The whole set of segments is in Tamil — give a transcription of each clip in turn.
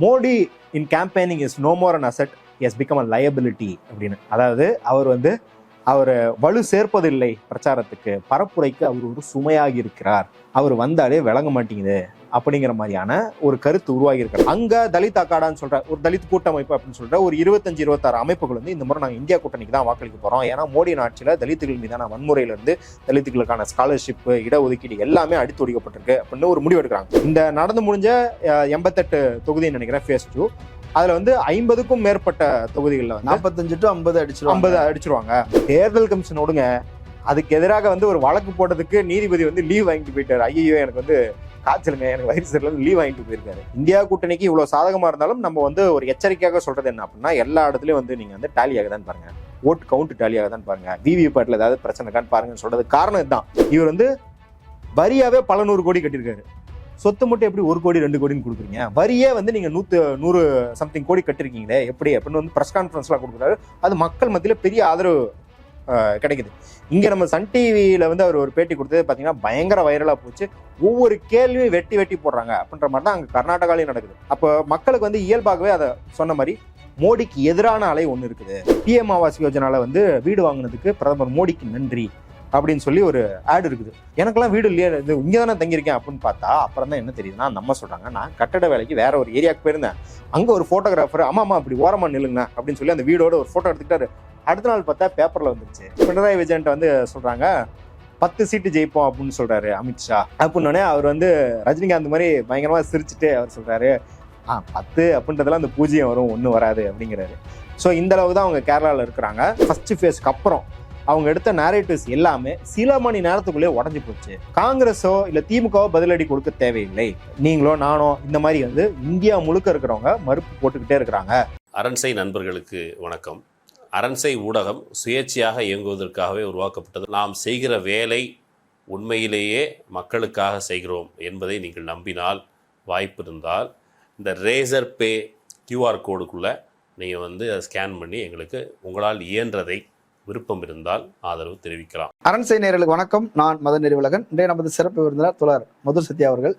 Modi in campaigning is no more an asset is become a liability அப்படின்னு. அதாவது அவர் வந்து அவர் வலு சேர்ப்பதில்லை பிரச்சாரத்துக்கு. பரப்புரைக்கு அவர் ஒரு சுமையாகி இருக்கிறார். அவர் வந்தாலே விளங்க மாட்டேங்குது அப்படிங்கிற மாதிரியான ஒரு கருத்து உருவாகி இருக்கிறார் அங்க தலித் அக்காடான்னு சொல்ற ஒரு தலித் கூட்டமைப்பு அப்படின்னு சொல்ற ஒரு இருபத்தஞ்சு இருபத்தாறு அமைப்புகள் வந்து இந்த முறை நாங்கள் இந்தியா கூட்டணிக்கு தான் வாக்களிக்க போறோம். ஏன்னா மோடி ஆட்சியில தலித்துகள் மீதான வன்முறையில இருந்து தலித்துகளுக்கான ஸ்காலர்ஷிப் இடஒதுக்கீடு எல்லாமே அடித்து ஒடிக்கப்பட்டிருக்கு அப்படின்னு ஒரு முடிவு எடுக்கிறாங்க இந்த நடந்து முடிஞ்ச எண்பத்தெட்டு தொகுதின்னு நினைக்கிறேன் ஃபேஸ் டூ அதுல வந்து ஐம்பதுக்கும் மேற்பட்ட தொகுதிகளில் வந்து நாற்பத்தஞ்சு டு ஐம்பது அடிச்சிருவாங்க. ஐம்பது அடிச்சிருவாங்க. தேர்தல் கமிஷன் விடுங்க அதுக்கு எதிராக வந்து ஒரு வழக்கு போட்டதுக்கு நீதிபதி வந்து லீவ் வாங்கிட்டு போயிட்டாரு. ஐயோ எனக்கு வந்து காய்ச்சலுங்க எனக்கு வயிறு சரியில்லை லீவ் வாங்கிட்டு போயிருக்காரு. இந்தியா கூட்டணிக்கு இவ்வளவு சாதகமா இருந்தாலும் நம்ம வந்து ஒரு எச்சரிக்கையாக சொல்றது என்ன அப்படின்னா எல்லா இடத்துலயும் வந்து நீங்க வந்து டேலி ஆகுதான்னு பாருங்க. ஓட் கவுண்ட் டேலி ஆகுதான்னு பாருங்க. விவி பேட்ல ஏதாவது பிரச்சனை இருக்கான்னு பாருங்கன்னு சொல்றது காரணம் இதுதான். இவர் வந்து வரியாவே பல நூறு கோடி கட்டியிருக்காரு. சொத்து மட்டும் எப்படி ஒரு கோடி ரெண்டு கோடின்னு கொடுக்குறீங்க? வரியே வந்து நீங்க நூத்து நூறு சம்திங் கோடி கட்டிருக்கீங்களே எப்படி? அப்படின்னு வந்து ப்ரெஸ் கான்ஃபரன்ஸ்லாம் கொடுக்குறாரு. அது மக்கள் மத்தியில் பெரிய ஆதரவு கிடைக்குது. இங்க நம்ம சன் டிவியில வந்து அவர் ஒரு பேட்டி கொடுத்தது பாத்தீங்கன்னா பயங்கர வைரலா போச்சு. ஒவ்வொரு கேள்வியும் வெட்டி வெட்டி போடுறாங்க. அப்படின்ற மாதிரி தான் அங்கே கர்நாடகாலையும் நடக்குது. அப்போ மக்களுக்கு வந்து இயல்பாகவே அதை சொன்ன மாதிரி மோடிக்கு எதிரான அலை ஒன்று இருக்குது. பிஎம் ஆவாஸ் யோஜனால வந்து வீடு வாங்கினதுக்கு பிரதமர் மோடிக்கு நன்றி. அப்படின்னு சொல்லி ஒரு ஆடு இருக்குது. எனக்கெல்லாம் வீடு இல்லையா இது இங்கே தானே தங்கியிருக்கேன் அப்படின்னு பார்த்தா அப்புறம் தான் என்ன தெரியுதுன்னா நம்ம சொல்கிறாங்க நான் கட்டட வேலைக்கு வேற ஒரு ஏரியாவுக்கு போயிருந்தேன். அங்கே ஒரு ஃபோட்டோகிராஃபர் ஆமாம்மா ஆமா அப்படி ஓரமாக நில்லுங்க அப்படின்னு சொல்லி அந்த வீடோட ஒரு ஃபோட்டோ எடுத்துக்கிட்டாரு. அடுத்த நாள் பார்த்தா பேப்பரில் வந்துருச்சு. பினராயி விஜயன்ட்ட வந்து சொல்கிறாங்க பத்து சீட்டு ஜெயிப்போம் அப்படின்னு சொல்கிறாரு அமித்ஷா அப்படின்னோடனே அவர் வந்து ரஜினிகாந்த் மாதிரி பயங்கரமாக சிரிச்சுட்டு அவர் சொல்கிறாரு ஆ பத்து அப்படின்றதெல்லாம் அந்த பூஜ்ஜியம் வரும் ஒன்றும் வராது அப்படிங்கிறாரு. ஸோ இந்த அளவு தான் அவங்க கேரளாவில் இருக்கிறாங்க. ஃபர்ஸ்ட் ஃபேஸ்க்கு அப்புறம் அவங்க எடுத்த நேரேட்டிவ்ஸ் எல்லாமே சில மணி நேரத்துக்குள்ளே உடஞ்சி போச்சு. காங்கிரஸோ இல்லை திமுகவோ பதிலடி கொடுக்க தேவையில்லை. நீங்களோ நானோ இந்த மாதிரி வந்து இந்தியா முழுக்க இருக்கிறவங்க மறுப்பு போட்டுக்கிட்டே இருக்கிறாங்க. அரண்சை நண்பர்களுக்கு வணக்கம். அரண்சை ஊடகம் சுயேட்சையாக இயங்குவதற்காகவே உருவாக்கப்பட்டது. நாம் செய்கிற வேலை உண்மையிலேயே மக்களுக்காக செய்கிறோம் என்பதை நீங்கள் நம்பினால் வாய்ப்பு இருந்தால் இந்த ரேசர் பே கியூஆர் கோடுக்குள்ளே நீங்கள் வந்து அதை ஸ்கேன் பண்ணி எங்களுக்கு உங்களால் இயன்றதை விருப்பம் இருந்தால் ஆதரவு தெரிவிக்கலாம். அரண்சை நேயர்களுக்கு வணக்கம். நான் மத நெறிவலகன் இன்றைய நமது சிறப்பு விருந்தினர் துலர் மதுர் சத்யா அவர்கள்.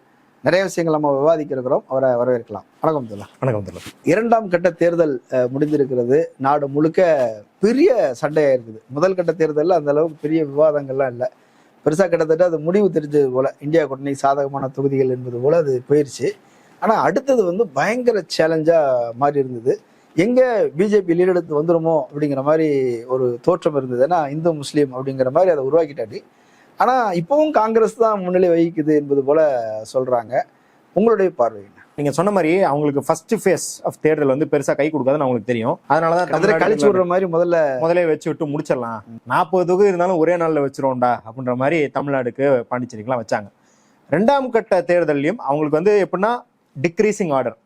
நிறைய விஷயங்கள் நம்ம விவாதிக்க இருக்கிறோம். அவரை வரவேற்கலாம். வணக்கம் துலா வணக்கம் தோழர். இரண்டாம் கட்ட தேர்தல் முடிந்திருக்கிறது. நாடு முழுக்க பெரிய சண்டையா இருக்குது. முதல் கட்ட தேர்தலில் அந்த அளவுக்கு பெரிய விவாதங்கள்லாம் இல்லை. பெருசா கிட்டத்தட்ட அது முடிவு தெரிஞ்சது போல. இந்தியா கூட்டணி சாதகமான தொகுதிகள் என்பது போல அது போயிருச்சு. ஆனா அடுத்தது வந்து பயங்கர சேலஞ்சா மாறி இருந்தது. எங்க பிஜேபி லீட் எடுத்து வந்துருமோ அப்படிங்கிற மாதிரி ஒரு தோற்றம் இருந்தது. ஏன்னா இந்து முஸ்லீம் அப்படிங்கிற மாதிரி அதை உருவாக்கிட்டாடி ஆனா இப்பவும் காங்கிரஸ் தான் முன்னிலை வகிக்குது என்பது போல சொல்றாங்க. உங்களுடைய பார்வை என்ன? நீங்க சொன்ன மாதிரி அவங்களுக்கு ஃபர்ஸ்ட் ஃபேஸ் ஆஃப் தேர்தல் வந்து பெருசா கை கொடுக்காதுன்னு அவங்களுக்கு தெரியும். அதனாலதான் அதில் கழிச்சு விடுற மாதிரி முதல்ல முதலே வச்சு விட்டு முடிச்சிடலாம். நாற்பது தொகுதி இருந்தாலும் ஒரே நாள்ல வச்சிருவோம்டா அப்படின்ற மாதிரி தமிழ்நாடுக்கு பாண்டிச்சேரிக்கெல்லாம் வச்சாங்க. ரெண்டாம் கட்ட தேர்தல்லையும் அவங்களுக்கு வந்து எப்படின்னா டிக்ரீசிங் ஆர்டர்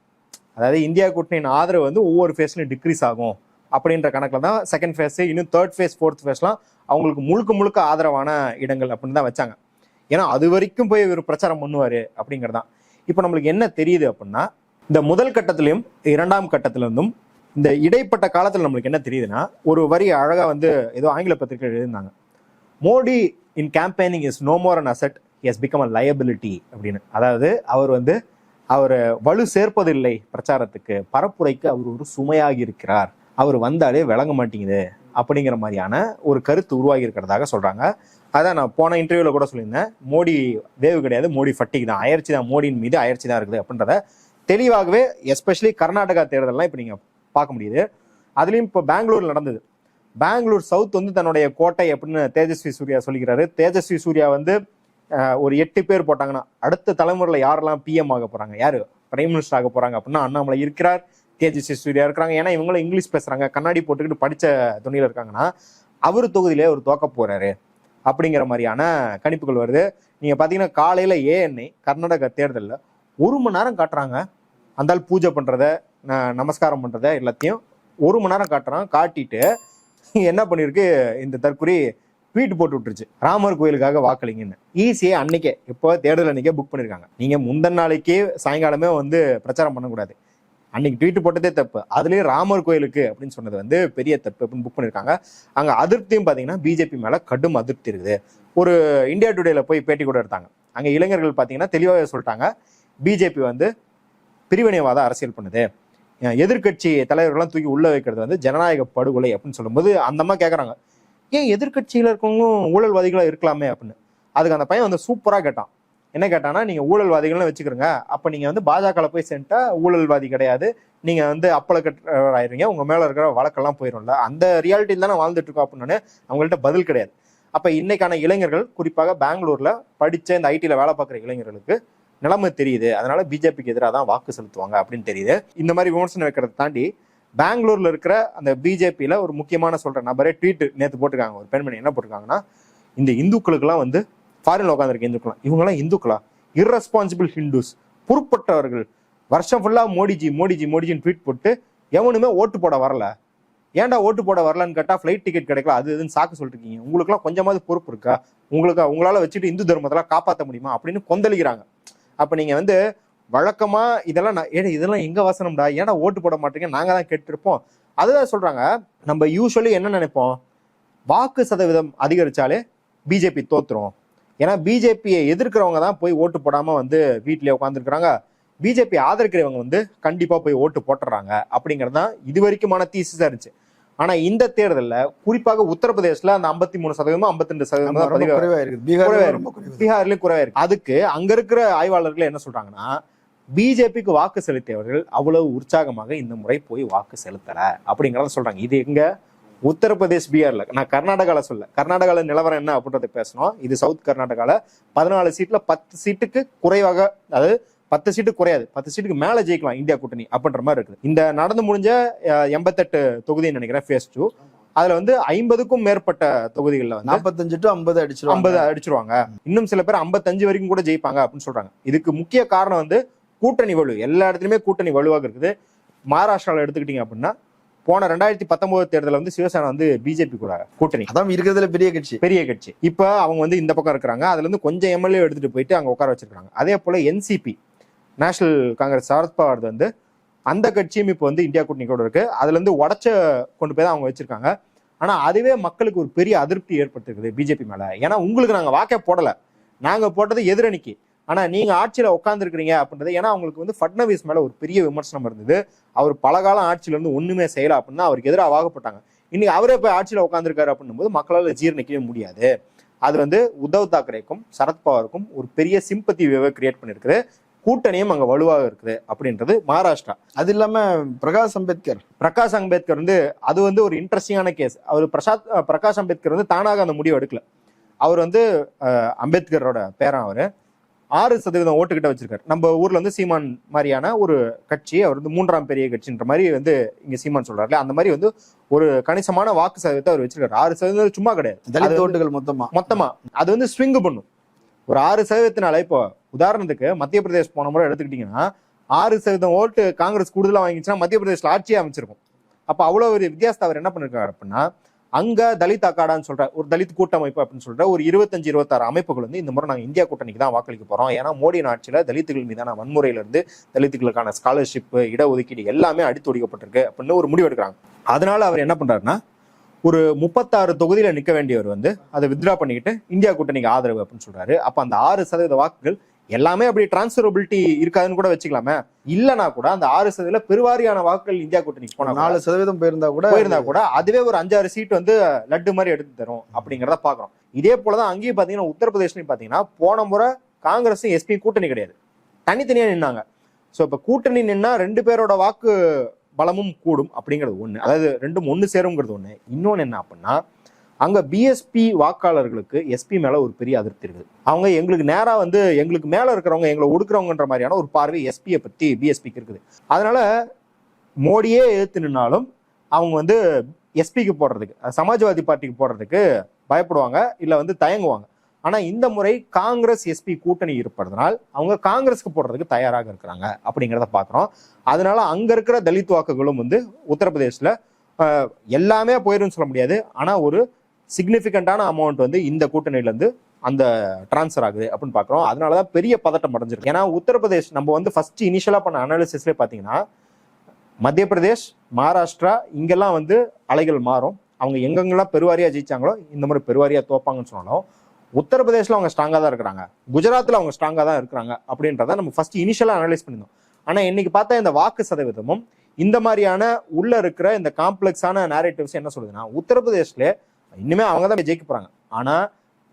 அதாவது இந்தியா கூட்டணியின் ஆதரவு வந்து ஒவ்வொரு ஃபேஸ்லையும் டிக்ரீஸ் ஆகும் அப்படின்ற கணக்கில் தான் செகண்ட் ஃபேஸ் இன்னும் தேர்ட் ஃபேஸ் ஃபோர்த் ஃபேஸ்லாம் அவங்களுக்கு முழுக்க முழுக்க ஆதரவான இடங்கள் அப்படின்னு தான் வச்சாங்க. ஏன்னா அது வரைக்கும் போய் இவர் பிரச்சாரம் பண்ணுவாரு அப்படிங்கிறதான். இப்போ நம்மளுக்கு என்ன தெரியுது அப்படின்னா இந்த முதல் கட்டத்திலையும் இரண்டாம் கட்டத்திலிருந்தும் இந்த இடைப்பட்ட காலத்தில் நம்மளுக்கு என்ன தெரியுதுன்னா ஒரு வரி அழகாக வந்து ஏதோ ஆங்கில பத்திரிகை எழுதியிருந்தாங்க. Modi in campaigning is no more an asset is become a liability அப்படின்னு. அதாவது அவர் வந்து அவர் வலு சேர்ப்பதில்லை பிரச்சாரத்துக்கு. பரப்புரைக்கு அவர் ஒரு சுமையாகி இருக்கிறார் அவர் வந்தாலே விளங்க மாட்டேங்குது அப்படிங்கிற மாதிரியான ஒரு கருத்து உருவாகி இருக்கிறதாக சொல்றாங்க. அதான் நான் போன இன்டர்வியூல கூட சொல்லியிருந்தேன். மோடி வேவு கிடையாது. மோடி ஃபட்டிக் தான். அயற்சி தான். மோடியின் மீது அயற்சி தான் இருக்குது அப்படின்றத தெளிவாகவே எஸ்பெஷலி கர்நாடகா தேர்தலெலாம் இப்போ நீங்கள் பார்க்க முடியுது. அதுலேயும் இப்போ பெங்களூர் நடந்தது. பெங்களூர் சவுத் வந்து தன்னுடைய கோட்டை அப்படின்னு தேஜஸ்வி சூர்யா சொல்லிக்கிறாரு. தேஜஸ்வி சூர்யா வந்து ஒரு எட்டு பேர் போட்டாங்கன்னா அடுத்த தலைமுறையில் யாரெல்லாம் பிஎம் ஆக போகிறாங்க யார்? பிரைம் மினிஸ்டர் ஆக போகிறாங்க அப்படின்னா அண்ணாமலை இருக்கிறார் தேஜஸ்வி சூர்யா இருக்கிறாங்க ஏன்னா இவங்களும் இங்கிலீஷ் பேசுகிறாங்க கண்ணாடி போட்டுக்கிட்டு படித்த துணியில் இருக்காங்கன்னா அவர் தொகுதியிலே அவர் தோக்க போகிறாரு அப்படிங்கிற மாதிரியான கணிப்புகள் வருது. நீங்கள் பார்த்தீங்கன்னா காலையில் ஏஎன்ஐ கர்நாடகா தேர்தலில் ஒரு மணி நேரம் காட்டுறாங்க. அந்தால் பூஜை பண்ணுறத ந- நமஸ்காரம் பண்ணுறத எல்லாத்தையும் ஒரு மணி நேரம் காட்டுறான். காட்டிட்டு என்ன பண்ணிருக்கு இந்த தற்குறி ட்வீட் போட்டு விட்டுருச்சு. ராமர் கோயிலுக்காக வாக்களிங்கன்னு. ஈஸியே அன்னைக்கே இப்போ தேர்தல் அன்னைக்கே புக் பண்ணியிருக்காங்க நீங்க முந்தன நாளைக்கே சாயங்காலமே வந்து பிரச்சாரம் பண்ணக்கூடாது. அன்னைக்கு ட்வீட் போட்டதே தப்பு. அதுலயே ராமர் கோயிலுக்கு அப்படின்னு சொன்னது வந்து பெரிய தப்பு அப்படின்னு புக் பண்ணியிருக்காங்க அங்கே அதிருப்தியும் பார்த்தீங்கன்னா பிஜேபி மேலே கடும் அதிருப்தி இருக்குது. ஒரு இந்தியா டுடேல போய் பேட்டி கூட எடுத்தாங்க. அங்கே இளைஞர்கள் பார்த்தீங்கன்னா தெளிவாகவே சொல்லிட்டாங்க. பிஜேபி வந்து பிரிவினைவாத அரசியல் பண்ணுது. எதிர்கட்சி எதிர்க்கட்சி தலைவர்கள்லாம் தூக்கி உள்ள வைக்கிறது வந்து ஜனநாயக படுகொலை அப்படின்னு சொல்லும்போது அந்த அம்மா கேட்குறாங்க ஏன் எதிர்க்கட்சியில் இருக்கவங்களும் ஊழல்வாதிகளாக இருக்கலாமே அப்படின்னு? அதுக்கு அந்த பையன் வந்து சூப்பராக கேட்டான். என்ன கேட்டானா நீங்கள் ஊழல்வாதிகள்னு வச்சுக்கிறோங்க. அப்போ நீங்கள் வந்து பாஜகவில் போய் சென்ட்டா ஊழல்வாதி கிடையாது. நீங்கள் வந்து அப்பளக்கட்டவர் ஆயிருவீங்க உங்கள் மேலே இருக்கிற வழக்கெல்லாம் போயிடும்ல அந்த ரியாலிட்டியில் தானே வாழ்ந்துட்டு இருக்கோம் அப்படின்னு அவங்கள்ட்ட பதில் கிடையாது. அப்போ இன்னைக்கான இளைஞர்கள் குறிப்பாக பெங்களூரில் படித்த இந்த ஐடியில் வேலை பார்க்குற இளைஞர்களுக்கு நிலைமை தெரியுது. அதனால பிஜேபிக்கு எதிராக தான் வாக்கு செலுத்துவாங்க அப்படின்னு தெரியுது. இந்த மாதிரி விமர்சனம் வைக்கிறத தாண்டி பெங்களூர்ல இருக்கிற அந்த பிஜேபியில ஒரு முக்கியமான சொல்ற நபரே ட்வீட் நேற்று போட்டிருக்காங்க. ஒரு பெண்மணி என்ன போட்டிருக்காங்கன்னா இந்த இந்துக்களுக்கெல்லாம் வந்து ஃபாரின்ல உட்காந்துருக்க இந்துக்களாம் இவங்கெல்லாம் இந்துக்களா? இர்ரெஸ்பான்சிபிள் ஹிந்துஸ் பொறுப்பட்டவர்கள் வருஷம் ஃபுல்லா மோடிஜி மோடிஜி மோடிஜின்னு ட்வீட் போட்டு எவனுமே ஓட்டு போட வரல. ஏன்டா ஓட்டு போட வரலன்னு கேட்டால் ஃப்ளைட் டிக்கெட் கிடைக்கல அது இதுன்னு சாக்கு சொல்லிருக்கீங்க உங்களுக்குலாம் கொஞ்சமாவது பொறுப்பு இருக்கா? உங்களுக்கு? உங்களால் வச்சுட்டு இந்து தர்மத்தெல்லாம் காப்பாற்ற முடியுமா? அப்படின்னு கொந்தளிக்கிறாங்க. அப்போ நீங்கள் வந்து வழக்கமா இதெல்லாம் நான் ஏடா இதெல்லாம் எங்க வசனம்டா? ஏன்டா ஓட்டு போட மாட்டீங்க? நாங்க தான் கேட்டிருப்போம். அதுதான் சொல்றாங்க. நம்ம யூஸ்வலி என்ன நினைப்போம்? வாக்கு சதவீதம் அதிகரிச்சாலே பிஜேபி தோத்துரும். ஏன்னா பிஜேபியை எதிர்க்கிறவங்க தான் போய் ஓட்டு போடாம வந்து வீட்டிலேயே உட்காந்துருக்காங்க பிஜேபி ஆதரிக்கிறவங்க வந்து கண்டிப்பா போய் ஓட்டு போட்டுறாங்க. அப்படிங்கிறது தான் இது வரைக்குமான தீசிஸா இருந்துச்சு. ஆனா இந்த தேர்தல்ல குறிப்பாக உத்தரப்பிரதேசல அந்த ஐம்பத்தி மூணு சதவீதம் ஐம்பத்தி ரெண்டு சதவீதம் பீகார்லயும் குறைவா இருக்கு. அதுக்கு அங்க இருக்கிற ஆய்வாளர்கள் என்ன சொல்றாங்கன்னா பிஜேபிக்கு வாக்கு செலுத்தியவர்கள் அவ்வளவு உற்சாகமாக இந்த முறை போய் வாக்கு செலுத்தல அப்படிங்கறத சொல்றாங்க. இது எங்க? உத்தரப்பிரதேஷ் பீகார்ல. நான் கர்நாடகால சொல்ல. கர்நாடகால நிலவரம் என்ன அப்படின்றத பேசணும். இது சவுத் கர்நாடகால பதினாலு சீட்ல பத்து சீட்டுக்கு குறைவாக அதாவது பத்து சீட்டு குறையாது. பத்து சீட்டுக்கு மேல ஜெயிக்கலாம் இந்தியா கூட்டணி அப்படின்ற மாதிரி இருக்குது. இந்த நடந்து முடிஞ்ச எண்பத்தெட்டு தொகுதின்னு நினைக்கிறேன் ஃபேஸ் டூ அதுல வந்து ஐம்பதுக்கும் மேற்பட்ட தொகுதிகளில் வந்து நாற்பத்தஞ்சு டு ஐம்பது அடிச்சிருவாங்க. ஐம்பது அடிச்சிருவாங்க. இன்னும் சில பேர் ஐம்பத்தஞ்சு வரைக்கும் கூட ஜெயிப்பாங்க அப்படின்னு சொல்றாங்க. இதுக்கு முக்கிய காரணம் வந்து கூட்டணி வலு. எல்லா இடத்துலயுமே கூட்டணி வலுவாக இருக்குது. மகாராஷ்டிரால எடுத்துக்கிட்டீங்க அப்படின்னா போன ரெண்டாயிரத்தி பத்தொன்பது தேர்தலில் வந்து சிவசேனா வந்து பிஜேபி கூட கூட்டணி. அதான் இருக்கிறதுல பெரிய கட்சி. பெரிய கட்சி. இப்ப அவங்க வந்து இந்த பக்கம் இருக்கிறாங்க. அதுல இருந்து கொஞ்சம் எம்எல்ஏ எடுத்துட்டு போயிட்டு அங்க உட்கார வச்சிருக்காங்க. அதே போல என்சிபி நேஷனல் காங்கிரஸ் சரத்பவார் வந்து அந்த கட்சியும் இப்போ வந்து இந்தியா கூட்டணி கூட இருக்கு. அதுல இருந்து உடச்ச கொண்டு போய் தான் அவங்க வச்சிருக்காங்க. ஆனா அதுவே மக்களுக்கு ஒரு பெரிய அதிருப்தி ஏற்படுத்திருக்குது பிஜேபி மேல. ஏன்னா உங்களுக்கு நாங்க வாக்கே போடல. நாங்க போட்டது எதிரணிக்கு. ஆனா நீங்க ஆட்சியில உட்காந்துருக்கிறீங்க அப்படின்றது ஏன்னா அவங்களுக்கு வந்து ஃபட்னவிஸ் மேல ஒரு பெரிய விமர்சனம் இருந்தது. அவர் பல காலம் ஆட்சியில இருந்து ஒண்ணுமே செய்யல அப்படின்னா அவருக்கு எதிராக வாகப்பட்டாங்க. இன்னைக்கு அவரே போய் ஆட்சியில உட்காந்துருக்காரு அப்படின்னும் போது மக்களால் ஜீரணிக்கவே முடியாது. அது வந்து உத்தவ் தாக்கரேக்கும் சரத்பவாருக்கும் ஒரு பெரிய சிம்பத்தி கிரியேட் பண்ணிருக்குது கூட்டணியும் அங்க வலுவாக இருக்குது அப்படின்றது மகாராஷ்டிரா. அது இல்லாம பிரகாஷ் அம்பேத்கர். பிரகாஷ் அம்பேத்கர் வந்து அது வந்து ஒரு இன்ட்ரெஸ்டிங்கான கேஸ் அவர் பிரசாத் பிரகாஷ் அம்பேத்கர் வந்து தானாக அந்த முடிவு எடுக்கல. அவர் வந்து அம்பேத்கரோட பேரன் அவரு. ஆறு சதவீதம் ஓட்டுக்கிட்ட வச்சிருக்காரு. நம்ம ஊர்ல வந்து சீமான் மாதிரியான ஒரு கட்சி அவர் வந்து மூன்றாம் பெரிய கட்சின்ற மாதிரி வந்து இங்க சீமான் சொல்றாருல அந்த மாதிரி வந்து ஒரு கணிசமான வாக்கு சதவீதத்தை அவர் வச்சிருக்காரு. ஆறு சதவீதம் சும்மா கிடையாது. தலித் ஓட்டுகள் மொத்தமா? மொத்தமா. அது வந்து ஸ்விங் பண்ணும். ஒரு ஆறு சதவீதத்தினால இப்போ உதாரணத்துக்கு மத்திய பிரதேஷ் போன முறை எடுத்துக்கிட்டீங்கன்னா ஆறு சதவீதம் ஓட்டு காங்கிரஸ் கூடுதலா வாங்கிச்சுன்னா மத்திய பிரதேஷ்ல ஆட்சியே அமைச்சிருக்கும். அப்ப அவ்வளவு ஒரு வித்தியாசத்தை அவர் என்ன பண்ணிருக்காரு அப்படின்னா அங்க தலித் அக்காடான்னு சொல்ற ஒரு தலித் கூட்டமைப்பு அப்படின்னு சொல்ற ஒரு இருபத்தஞ்சு இருபத்தாறு அமைப்புகள் வந்து இந்த முறை நாங்க இந்தியா கூட்டணிக்கு தான் வாக்களிக்க போறோம். ஏன்னா மோடி ஆட்சியில தலித்துகள் மீதான வன்முறையில இருந்து தலித்துகளுக்கான ஸ்காலர்ஷிப் இடஒதுக்கீடு எல்லாமே அடித்து ஒடிக்கப்பட்டிருக்கு அப்படின்னு ஒரு முடிவு எடுக்கிறாங்க. அதனால அவர் என்ன பண்றாருன்னா ஒரு முப்பத்தாறு தொகுதியில நிக்க வேண்டியவர் வந்து அதை வித்ரா பண்ணிக்கிட்டு இந்தியா கூட்டணிக்கு ஆதரவு அப்படின்னு சொல்றாரு. அப்ப அந்த ஆறு சதவீத வாக்குகள் எல்லாமே அப்படி டிரான்ஸ்பரபிலிட்டி இருக்காதுன்னு கூட வச்சுக்கலாமே. இல்லனா கூட அந்த ஆறு சதவீத பெருவாரியான வாக்குகள் இந்தியா கூட்டணிக்கு போனா நாலு சதவீதம் போயிருந்தா கூட போயிருந்தா கூட அதுவே ஒரு அஞ்சாறு சீட் வந்து லட்டு மாதிரி எடுத்து தரும் அப்படிங்கிறத பாக்குறோம் இதே போலதான் அங்கேயும் பாத்தீங்கன்னா உத்தரப்பிரதேஷ்லயும் பாத்தீங்கன்னா போன முறை காங்கிரஸும் எஸ்பி கூட்டணி கிடையாது. தனித்தனியா நின்னாங்க. சோ இப்ப கூட்டணி நின்னா ரெண்டு பேரோட வாக்கு பலமும் கூடும் அப்படிங்கிறது ஒண்ணு. அதாவது ரெண்டும் ஒண்ணு சேருங்கிறது ஒண்ணு. இன்னொன்னு என்ன அப்படின்னா அங்க பிஎஸ்பி வாக்காளர்களுக்கு எஸ்பி மேல ஒரு பெரிய அதிருப்தி இருக்குது. அவங்க எங்களுக்கு நேரா வந்து எங்களுக்கு மேல இருக்கிறவங்க எங்களை ஒடுக்குறவங்கன்ற மாதிரியான ஒரு பார்வை எஸ்பியை பத்தி பிஎஸ்பிக்கு இருக்குது. அதனால மோடியே எதிர்த்து நின்னாலும் அவங்க வந்து எஸ்பிக்கு போடுறதுக்கு சமாஜ்வாதி பார்ட்டிக்கு போடுறதுக்கு பயப்படுவாங்க இல்ல வந்து தயங்குவாங்க. ஆனா இந்த முறை காங்கிரஸ் எஸ்பி கூட்டணி இருப்பதனால் அவங்க காங்கிரஸ்க்கு போடுறதுக்கு தயாராக இருக்கிறாங்க அப்படிங்கிறத பாக்குறோம். அதனால அங்க இருக்கிற தலித் வாக்குகளும் வந்து உத்தரப்பிரதேஷ்ல எல்லாமே போயிரும்னு சொல்ல முடியாது. ஆனா ஒரு சிக்னிஃபிகண்டான அமௌண்ட் வந்து இந்த கூட்டணியிலேருந்து அந்த டிரான்ஸ்ஃபர் ஆகுது அப்படின்னு அதனால தான் பெரிய பதட்டம் அடைஞ்சிருக்கு. ஏன்னா உத்தரப்பிரதேஷ் நம்ம வந்து ஃபர்ஸ்ட் இனிஷியலாக பண்ண அனாலிசிஸ்லேயே பார்த்தீங்கன்னா மத்திய பிரதேஷ் மகாராஷ்டிரா இங்கெல்லாம் வந்து அலைகள் மாறும். அவங்க எங்கெங்கெல்லாம் பெருவாரியாக ஜெயிச்சாங்களோ இந்த மாதிரி பெருவாரியாக தோப்பாங்கன்னு சொன்னாலும் உத்தரப்பிரதேசில் அவங்க ஸ்ட்ராங்காக தான் இருக்கிறாங்க. குஜராத்தில் அவங்க ஸ்ட்ராங்காக தான் இருக்கிறாங்க அப்படின்றத நம்ம ஃபர்ஸ்ட் இனிஷியலாக அனலைஸ் பண்ணியிருந்தோம். ஆனால் இன்னைக்கு பார்த்தா இந்த வாக்கு சதவீதமும் இந்த மாதிரியான உள்ள இருக்கிற இந்த காம்ப்ளெக்ஸான நேரேட்டிவ்ஸ் என்ன சொல்லுதுன்னா உத்தரப்பிரதேஷ்ல இனிமே அவங்க தான் ஜெயிக்க போறாங்க. ஆனா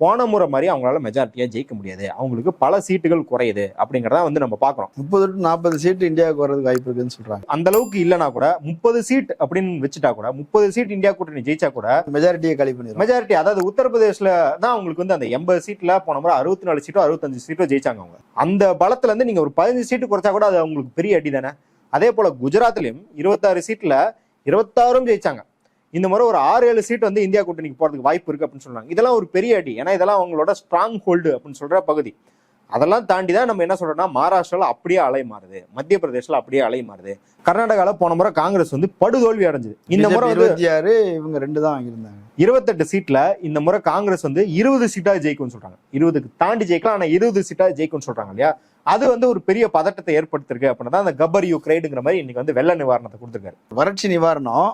போன முறை மாதிரி அவங்களால மெஜாரிட்டியா ஜெயிக்க முடியாது. அவங்களுக்கு பல சீட்டுகள் குறையுது அப்படிங்கறத வந்து நம்ம பாக்குறோம் முப்பது டு நாற்பது சீட்டு இந்தியாவுக்கு வர்றதுக்கு வாய்ப்பு இருக்குன்னு சொல்றாங்க. அந்த அளவுக்கு இல்லைனா கூட முப்பது சீட் அப்படின்னு வச்சுட்டா கூட முப்பது சீட் இந்தியா கூட்டணி ஜெயிச்சா கூட மெஜாரிட்டியை காலி பண்ணிடுவோம் மெஜாரிட்டி அதாவது உத்தரப்பிரதேஷ்ல தான் அவங்களுக்கு வந்து அந்த எண்பது சீட்ல போன முறை அறுபத்தி நாலு சீட்டோ அறுபத்தஞ்சு சீட்டோ ஜெயிச்சாங்க அவங்க. அந்த பலத்துல இருந்து நீங்க ஒரு பதினஞ்சு சீட்டு குறைச்சா கூட அது அவங்களுக்கு பெரிய அடி தானே? அதே போல குஜராத்லயும் இருபத்தாறு சீட்ல இருபத்தாறும் ஜெயிச்சாங்க. இந்த முறை ஒரு ஆறு ஏழு சீட் வந்து இந்தியா கூட்டணிக்கு போறதுக்கு வாய்ப்பு இருக்கு அப்படின்னு சொல்றாங்க. இதெல்லாம் ஒரு பெரிய அடி. ஏன்னா இதெல்லாம் அவங்களோட ஸ்ட்ராங் ஹோல்டு அப்படின்னு சொல்ற பகுதி. அதெல்லாம் தாண்டி தான் நம்ம என்ன சொல்றோம்னா மகாராஷ்டிரால அப்படியே அலை மாறுது. மத்திய பிரதேஷ்ல அப்படியே அலை மாறுது. கர்நாடகால போன முறை காங்கிரஸ் வந்து படுதோல்வி அடைஞ்சது. இந்த முறை இருபத்தி ஆறு இவங்க ரெண்டு தான் வாங்கியிருந்தாங்க. இருபத்தெட்டு சீட்ல இந்த முறை காங்கிரஸ் வந்து இருபது சீட்டா ஜெயிக்கும்னு சொல்றாங்க. இருபதுக்கு தாண்டி ஜெயிக்கலாம் ஆனா இருபது சீட்டா ஜெயிக்கும்னு சொல்றாங்க இல்லையா? அது வந்து ஒரு பெரிய பதட்டத்தை ஏற்படுத்திருக்கு அப்படின்னா அந்த கப்பர் யூ கிரைடுங்கிற மாதிரி இன்னைக்கு வந்து வெள்ள நிவாரணத்தை கொடுத்துருக்காரு. வறட்சி நிவாரணம்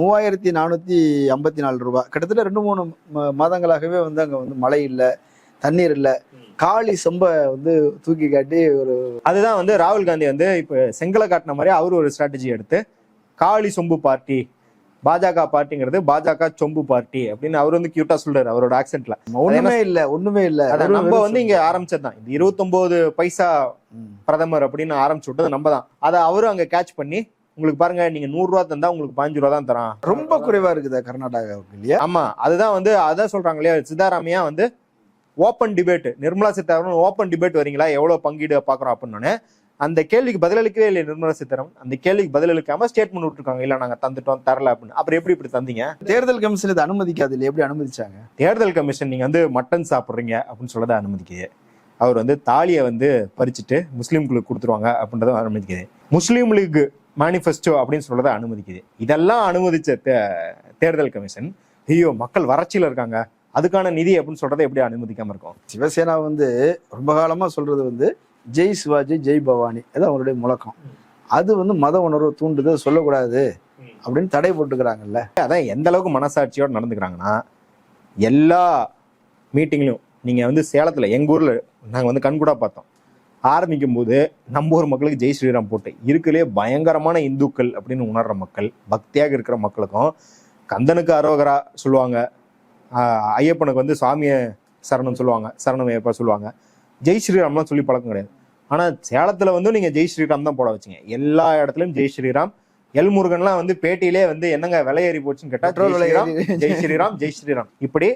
மூவாயிரத்தி நானூத்தி ஐம்பத்தி நாலு ரூபாய் கிட்டத்தட்ட ரெண்டு மூணு மாதங்களாகவே வந்து அங்க வந்து மழை இல்ல தண்ணீர் இல்ல. காளி சொம்ப வந்து தூக்கி காட்டி ஒரு அதுதான் வந்து ராகுல் காந்தி வந்து இப்ப செங்கலை காட்டின மாதிரி அவர் ஒரு ஸ்ட்ராட்டஜி எடுத்து காளி சொம்பு பார்ட்டி பாஜக பார்ட்டிங்கிறது பாஜக சொம்பு பார்ட்டி அப்படின்னு அவர் வந்து கியூட்டா சொல்றாரு அவரோட ஆக்சென்ட்ல ஒண்ணுமே இல்ல ஒண்ணுமே இல்ல. நம்ம வந்து இங்க ஆரம்பிச்சதுதான். இந்த இருபத்தொன்பது பைசா. பிரதமர் அப்படின்னு ஆரம்பிச்சு விட்டது நம்ம தான் அதை அவரும் அங்க கேட்ச் பண்ணி உங்களுக்கு பாருங்க நீங்க நூறு ரூபா தந்தா உங்களுக்கு பாஞ்சு ரூபா தான் தரான். ரொம்ப குறைவா இருக்குதா கர்நாடகாவுக்கு இல்லையா? ஆமா அதுதான் வந்து அதான் சொல்றாங்க இல்லையா சித்தாராமையா வந்து open debate Nirmala Sitharaman open debate வரீங்களா எவ்வளவு பங்கீடு பாக்குறோம் அப்படின்னு அந்த கேள்விக்கு பதிலளிக்கவே இல்லை நிர்மலா சீதாராமன். அந்த கேள்விக்கு பதிலளிக்காம ஸ்டேட்மெண்ட் விட்டுருக்காங்க. இல்ல நாங்க தந்துட்டோம் தரல அப்படின்னு. அப்புறம் எப்படி இப்படி தந்தீங்க? தேர்தல் கமிஷன் இதை அனுமதிக்காது இல்லையா? எப்படி அனுமதிச்சாங்க? தேர்தல் கமிஷன் நீங்க வந்து மட்டன் சாப்பிடுறீங்க அப்படின்னு சொல்லதை அனுமதிக்குது. அவர் வந்து தாலியை வந்து பறிச்சுட்டு முஸ்லீம்களுக்கு கொடுத்துருவாங்க அப்படின்றத அனுமதிக்குது. முஸ்லீம் லீக் மேனிஃபெஸ்டோ அப்படின்னு சொல்லதை அனுமதிக்குது. இதெல்லாம் அனுமதிச்ச தேர்தல் கமிஷன் ஐயோ மக்கள் வறட்சியில இருக்காங்க. அதுக்கான நிதி அப்படின்னு சொல்றதை எப்படி அனுமதிக்காம இருக்கும்? சிவசேனா வந்து ரொம்ப காலமா சொல்றது வந்து ஜெய் சிவாஜி ஜெய் பவானி. அது அவங்களுடைய முழக்கம். அது வந்து மத உணர்வு தூண்டுது சொல்லக்கூடாது அப்படின்னு தடை போட்டுக்கிறாங்கல்ல. அதான் எந்த அளவுக்கு மனசாட்சியோடு நடந்துக்கிறாங்கன்னா எல்லா மீட்டிங்லையும் நீங்கள் வந்து சேலத்தில் எங்கள் ஊரில் நாங்கள் வந்து கண்கூடாக பார்த்தோம். ஆரம்பிக்கும் போது நம்ம ஊர் மக்களுக்கு ஜெய் ஸ்ரீராம் போட்டு இருக்கிறதுலே பயங்கரமான இந்துக்கள் அப்படின்னு உணர்ற மக்கள் பக்தியாக இருக்கிற மக்களுக்கும் கந்தனுக்கு அரோகரா சொல்லுவாங்க. ஐயப்பனுக்கு வந்து சுவாமியை சரணம் சொல்லுவாங்க சரணம் ஐயப்பா சொல்லுவாங்க. ஜெய் ஸ்ரீராம்லாம் சொல்லி பழக்கம் கிடையாது. ஆனா சேலத்துல வந்து நீங்க ஜெய் ஸ்ரீராம் தான் போட வச்சீங்க. எல்லா இடத்துலயும் ஜெய் ஸ்ரீராம். எல் முருகன்லாம் வந்து பேட்டியிலே வந்து என்னங்க விலை ஏறி போச்சுன்னு கேட்டா பெட்ரோல் ஜெய் ஸ்ரீராம் ஜெய் ஸ்ரீராம் இப்படி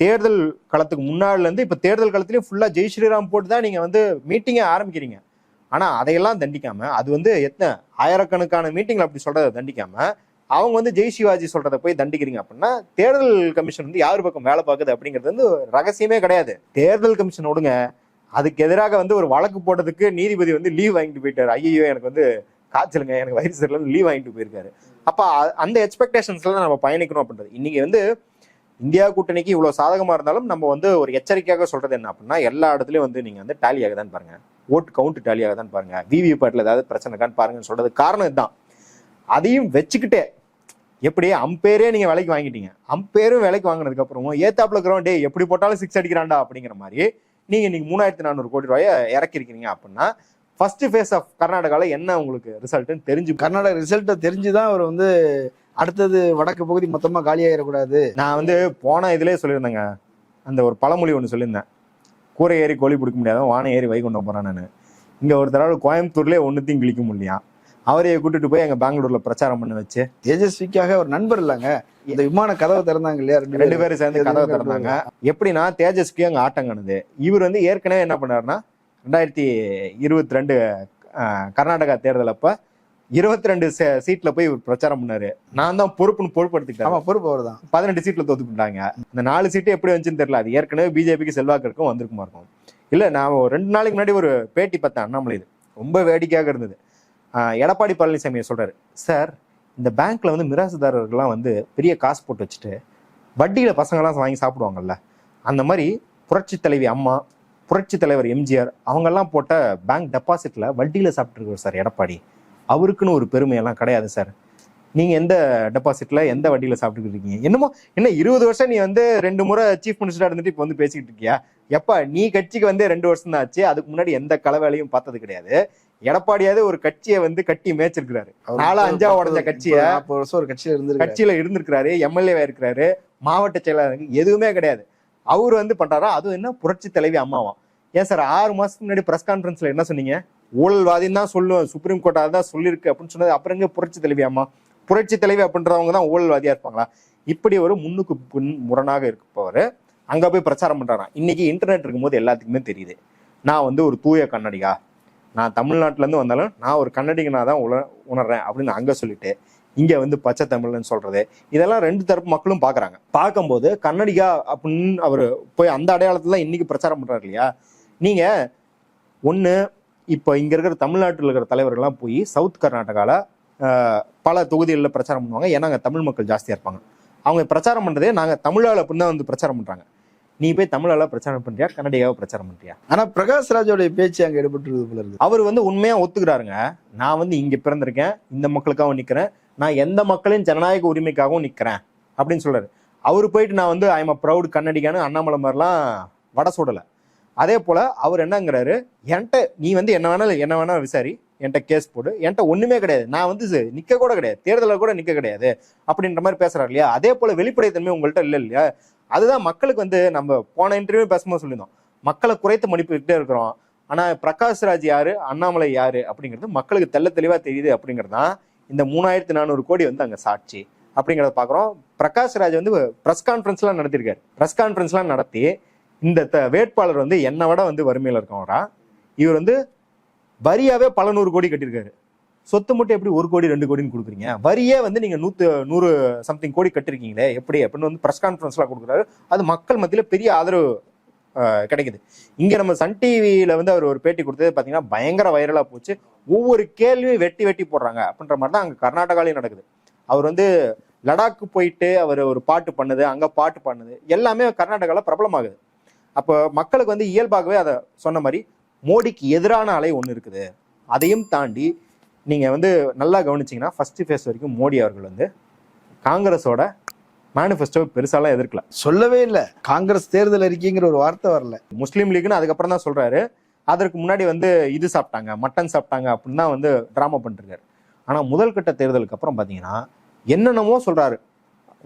தேர்தல் களத்துக்கு முன்னாடில இருந்து இப்ப தேர்தல் களத்திலயும் ஃபுல்லா ஜெய் ஸ்ரீராம் போட்டு தான் நீங்க வந்து மீட்டிங்கை ஆரம்பிக்கிறீங்க. ஆனா அதையெல்லாம் தண்டிக்காம அது வந்து எத்தனை ஆயிரக்கணக்கான மீட்டிங்ல அப்படி சொல்றதை தண்டிக்காம அவங்க வந்து ஜெய் சிவாஜி சொல்றதை போய் தண்டிக்கிறீங்க அப்படின்னா தேர்தல் கமிஷன் வந்து யார் பக்கம் வேலை பார்க்குது அப்படிங்கிறது வந்து ரகசியமே கிடையாது. தேர்தல் கமிஷன் விடுங்க அதுக்கு எதிராக வந்து ஒரு வழக்கு போட்டதுக்கு நீதிபதி வந்து லீவ் வாங்கிட்டு போயிட்டாரு. ஐயோ எனக்கு வந்து காய்ச்சலுங்க எனக்கு வயிறு சரியில்லைன்னு லீவ் வாங்கிட்டு போயிருக்காரு. அப்போ அந்த எக்ஸ்பெக்டேஷன்ஸ்ல தான் நம்ம பயணிக்கணும் அப்படின்றது. இன்னைக்கு வந்து இந்தியா கூட்டணிக்கு இவ்வளவு சாதகமா இருந்தாலும் நம்ம வந்து ஒரு எச்சரிக்கையாக சொல்றது என்ன அப்படின்னா எல்லா இடத்துலயும் வந்து நீங்க வந்து டேலியாக தான் பாருங்க ஓட்டு கவுண்ட் டேலியாக தான் பாருங்க விவி ஏதாவது பிரச்சனை இருக்கான்னு பாருங்கன்னு சொல்றது காரணம் இதுதான். அதையும் வச்சுக்கிட்டே எப்படி அம்பேரே நீங்க விலைக்கு வாங்கிட்டீங்க. அம்பேரும் விலைக்கு வாங்கினதுக்கு அப்புறமும் ஏத்தாப்புல இருக்கிறோம் டே எப்படி போட்டாலும் சிக்ஸ் அடிக்கிறான்டா அப்படிங்கிற மாதிரி நீங்க இன்னைக்கு மூணாயிரத்தி நானூறு கோடி ரூபாய இறக்கிருக்கீங்க அப்படின்னா ஃபர்ஸ்ட் ஃபேஸ் ஆஃப் கர்நாடகால என்ன உங்களுக்கு ரிசல்ட்னு தெரிஞ்சு கர்நாடக ரிசல்ட்டை தெரிஞ்சுதான் அவர் வந்து அடுத்தது வடக்கு பகுதி மொத்தமா காலியாயிடக்கூடாது நான் வந்து போன இதுலயே சொல்லியிருந்தேங்க. அந்த ஒரு பழமொழி ஒன்று சொல்லியிருந்தேன். கூரை ஏறி கோழி பிடிக்க முடியாத வானை ஏறி வைகுண்டம் போறான் நான். இங்க ஒரு தடவை கோயம்புத்தூர்லயே ஒன்னுத்தையும் கிழிக்க முடியலையா? அவரையே கூட்டிட்டு போய் எங்க பெங்களூர்ல பிரச்சாரம் பண்ண வச்சு தேஜஸ்விக்காக ஒரு நண்பர் இல்லைங்க. இந்த விமான கதவை திறந்தாங்க இல்லையா? ரெண்டு பேரும் சேர்ந்து கதவை திறந்தாங்க. எப்படின்னா தேஜஸ்க்கு அங்க ஆட்டம் காணுது. இவர் வந்து ஏற்கனவே என்ன பண்ணாருன்னா ரெண்டாயிரத்தி இருபத்தி ரெண்டு கர்நாடகா தேர்தல் அப்ப இருபத்தி ரெண்டு சீட்ல போய் இவர் பிரச்சாரம் பண்ணாரு. நான் தான் பொறுப்புன்னு பொறுப்படுத்திக்கிட்டேன் ஆமா பொறுப்பு அவர் தான் பதினெட்டு சீட்ல தோத்து போட்டாங்க இந்த நாலு சீட்டு எப்படி வந்துச்சுன்னு தெரியல. அது ஏற்கனவே பிஜேபிக்கு செல்வாக்கு இருக்கும் வந்திருக்குமா இருக்கும். இல்ல நான் ரெண்டு நாளைக்கு முன்னாடி ஒரு பேட்டி பார்த்தேன் அண்ணாமலை இது ரொம்ப வேடிக்கையாக இருந்தது. எடப்பாடி பழனிசாமி சொல்றாரு. சார் இந்த பேங்க்கில் வந்து மிராசுதாரர்கள்லாம் வந்து பெரிய காசு போட்டு வச்சுட்டு வட்டியில் பசங்கெல்லாம் வாங்கி சாப்பிடுவாங்கல்ல. அந்த மாதிரி புரட்சி தலைவி அம்மா புரட்சி தலைவர் எம்ஜிஆர் அவங்கெல்லாம் போட்ட பேங்க் டெபாசிட்டில் வட்டியில் சாப்பிட்ருக்கோம் சார் எடப்பாடி. அவருக்குன்னு ஒரு பெருமையெல்லாம் கிடையாது சார். நீங்கள் எந்த டெபாசிட்டில் எந்த வட்டியில் சாப்பிட்டுக்கிட்டு இருக்கீங்க என்னமோ என்ன இருபது வருஷம் நீ வந்து ரெண்டு முறை சீஃப் மினிஸ்டராக இருந்துட்டு இப்போ வந்து பேசிக்கிட்டு இருக்கியா? எப்ப நீ கட்சிக்கு வந்து ரெண்டு வருஷம் தான் ஆச்சு. அதுக்கு முன்னாடி எந்த கலவேலையும் பார்த்தது கிடையாது. எடப்பாடியாவது ஒரு கட்சியை வந்து கட்டி மேய்ச்சிருக்கிறாரு. நாலா அஞ்சா உடைஞ்ச கட்சிய? நாற்பது வருஷம் ஒரு கட்சியில இருந்து கட்சியில இருந்திருக்கிறாரு எம்எல்ஏவா இருக்கிறாரு மாவட்ட செயலாளர் எதுவுமே கிடையாது. அவர் வந்து பண்றாரா? அது என்ன புரட்சி தலைவி அம்மாவாம் ஏன் சார் ஆறு மாசத்துக்கு முன்னாடி பிரஸ் கான்ஃபரன்ஸ்ல என்ன சொன்னீங்க? ஊழல்வாதின்னு தான் சொல்லுவோம் சுப்ரீம் கோர்ட் அதான் சொல்லியிருக்கு அப்படின்னு சொன்னது அப்புறம் எங்க புரட்சி தலைவி அம்மா? புரட்சி தலைவி அப்படின்றவங்க தான் ஊழல்வாதியா இருப்பாங்களா? இப்படி ஒரு முன்னுக்கு பின் முரணாக இருப்பவர் அங்க போய் பிரச்சாரம் பண்றாராம். இன்னைக்கு இன்டர்நெட் இருக்கும்போது எல்லாத்துக்குமே தெரியுது. நான் வந்து ஒரு தூய கன்னடிகா நான் தமிழ்நாட்டிலேருந்து வந்தாலும் நான் ஒரு கன்னடிகனாக தான் உண உணர்றேன் அப்படின்னு அங்கே சொல்லிட்டு இங்கே வந்து பச்சை தமிழ்னு சொல்கிறது இதெல்லாம் ரெண்டு தரப்பு மக்களும் பார்க்குறாங்க பார்க்கும்போது கன்னடிகா அப்படின்னு அவர் போய் அந்த அடையாளத்துல இன்றைக்கி பிரச்சாரம் பண்ணுறார் இல்லையா? நீங்கள் ஒன்று இப்போ இங்கே இருக்கிற தமிழ்நாட்டில் இருக்கிற தலைவர்கள்லாம் போய் சவுத் கர்நாடகாவில் பல தொகுதிகளில் பிரச்சாரம் பண்ணுவாங்க. ஏன்னா அங்கே தமிழ் மக்கள் ஜாஸ்தியாக இருப்பாங்க. அவங்க பிரச்சாரம் பண்ணுறதே நாங்கள் தமிழால் அப்படின்னு தான் வந்து பிரச்சாரம் பண்ணுறாங்க நீ போய் தமிழால பிரச்சாரம் பண்றியா? கன்னடியாவை பிரச்சாரம் பண்றியா? ஆனா பிரகாஷ் ராஜோடைய பேச்சு அங்க எடுபட்டு போல இருக்கு. அவர் வந்து உண்மையா ஒத்துக்கிறாருங்க. நான் வந்து இங்க பிறந்திருக்கேன். இந்த மக்களுக்காகவும் நிக்கிறேன். நான் எந்த மக்களின் ஜனநாயக உரிமைக்காகவும் நிக்கிறேன். அப்படின்னு சொல்றாரு. அவர் போயிட்டு நான் வந்து ஐம் அ ப்ரௌட் கன்னடிக்கான்னு அண்ணாமலை மாதிரிலாம் வட சுடல. அதே போல அவர் என்னங்கிறாரு என்கிட்ட நீ வந்து என்ன வேணாலும் என்ன வேணா விசாரி. என்கிட்ட கேஸ் போடு. என்கிட்ட ஒண்ணுமே கிடையாது. நான் வந்து நிக்க கூட கிடையாது. தேர்தலில் கூட நிக்க கிடையாது. அப்படின்ற மாதிரி பேசுறாரு இல்லையா? அதே போல வெளிப்படைத்தன்மை உங்கள்கிட்ட இல்லை இல்லையா? அதுதான் மக்களுக்கு வந்து நம்ம போன இன்டர்வியூ பேசும்போது சொல்லியிருந்தோம். மக்களை குறைத்து மன்னிப்புக்கிட்டே இருக்கிறோம். ஆனால் பிரகாஷ் ராஜ் யாரு? அண்ணாமலை யாரு? அப்படிங்கிறது மக்களுக்கு தெள்ள தெளிவாக தெரியுது அப்படிங்கிறது தான் இந்த மூணாயிரத்தி நானூறு கோடி வந்து அங்கே சாட்சி அப்படிங்கிறத பார்க்குறோம். பிரகாஷ் ராஜ் வந்து ப்ரெஸ் கான்ஃபரன்ஸ்லாம் நடத்தியிருக்காரு. ப்ரெஸ் கான்ஃபரன்ஸ்லாம் நடத்தி இந்த த- வேட்பாளர் வந்து என்னை விட வந்து வறுமையில் இருக்கவரா? இவர் வந்து வரியாவே பல நூறு கோடி கட்டியிருக்காரு. சொத்து மட்டும் எப்படி ஒரு கோடி ரெண்டு கோடின்னு கொடுக்குறீங்க? வரியே வந்து நீங்க நூத்து நூறு சம்திங் கோடி கட்டிருக்கீங்களே எப்படி? அப்படின்னு வந்து ப்ரெஸ் கான்ஃபரன்ஸ்லாம் கொடுக்குறாரு. அது மக்கள் மத்தியில் பெரிய ஆதரவு கிடைக்குது. இங்க நம்ம சன் டிவியில வந்து அவர் ஒரு பேட்டி கொடுத்தது பாத்தீங்கன்னா பயங்கர வைரலா போச்சு. ஒவ்வொரு கேள்வியும் வெட்டி வெட்டி போடுறாங்க. அப்படின்ற மாதிரி தான் அங்க கர்நாடகாலையும் நடக்குது. அவர் வந்து லடாக்கு போயிட்டு அவர் ஒரு பாட்டு பண்ணது அங்க பாட்டு பண்ணுது. எல்லாமே கர்நாடகால பிரபலமாகுது. அப்போ மக்களுக்கு வந்து இயல்பாகவே அதை சொன்ன மாதிரி மோடிக்கு எதிரான அலை ஒன்று இருக்குது. அதையும் தாண்டி நீங்க வந்து நல்லா கவனிச்சீங்கன்னா ஃபர்ஸ்ட் ஃபேஸ் வரைக்கும் மோடி அவர்கள் வந்து காங்கிரஸோட மேனிஃபெஸ்டோ பெருசாலாம் எதிர்க்கல. சொல்லவே இல்ல. காங்கிரஸ் தேர்தல் அறிக்கைங்கிற ஒரு வார்த்தை வரல. முஸ்லீம் லீக்னு அதுக்கப்புறம் தான் சொல்றாரு. அதற்கு முன்னாடி வந்து இது சாப்பிட்டாங்க மட்டன் சாப்பிட்டாங்க அப்படின்னு தான் வந்து ட்ராமா பண்ணிருக்காரு ஆனா முதல் கட்ட தேர்தலுக்கு அப்புறம் பாத்தீங்கன்னா என்னென்னமோ சொல்றாரு.